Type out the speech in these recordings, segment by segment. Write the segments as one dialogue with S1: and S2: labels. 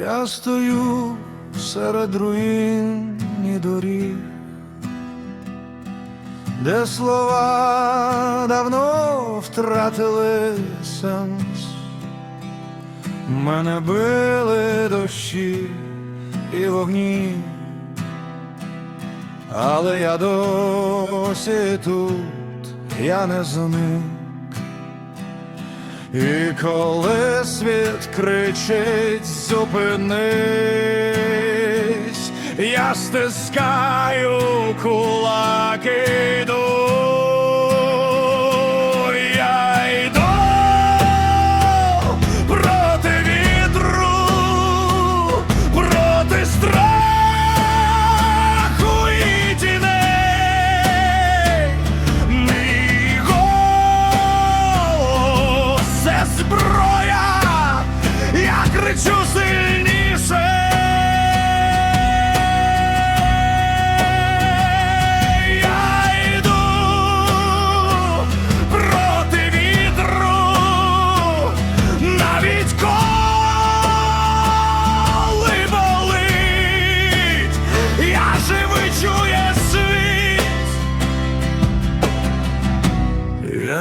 S1: Я стою серед руїн і доріг, де слова давно втратили сенс, мене били дощі і вогні, але я досі тут, я не зник. І коли світ кричить, зупинись, я стискаю кулаки.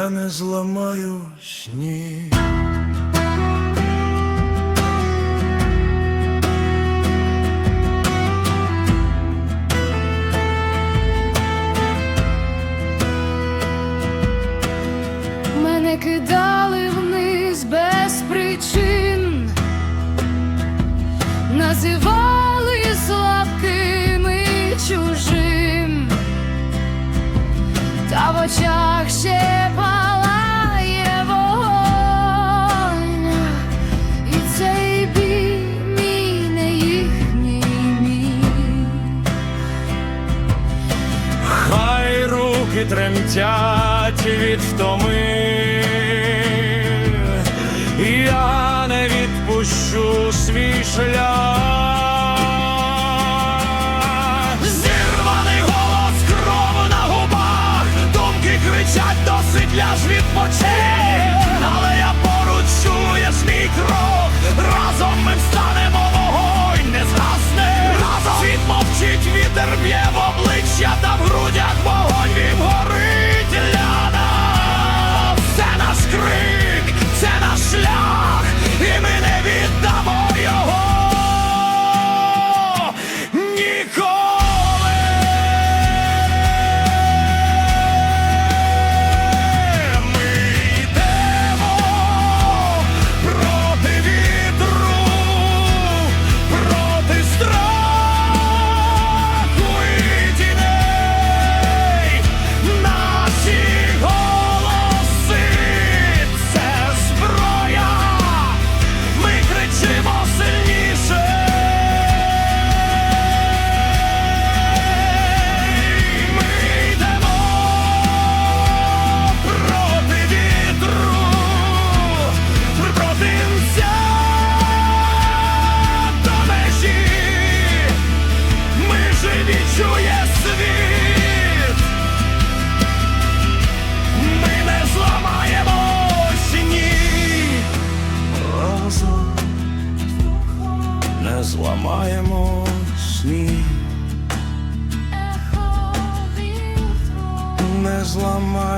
S1: я не зламаю сні.
S2: Мене кидали вниз без причин, називали.
S1: руки тремтять від втоми, я не відпущу свій шлях.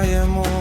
S1: am one.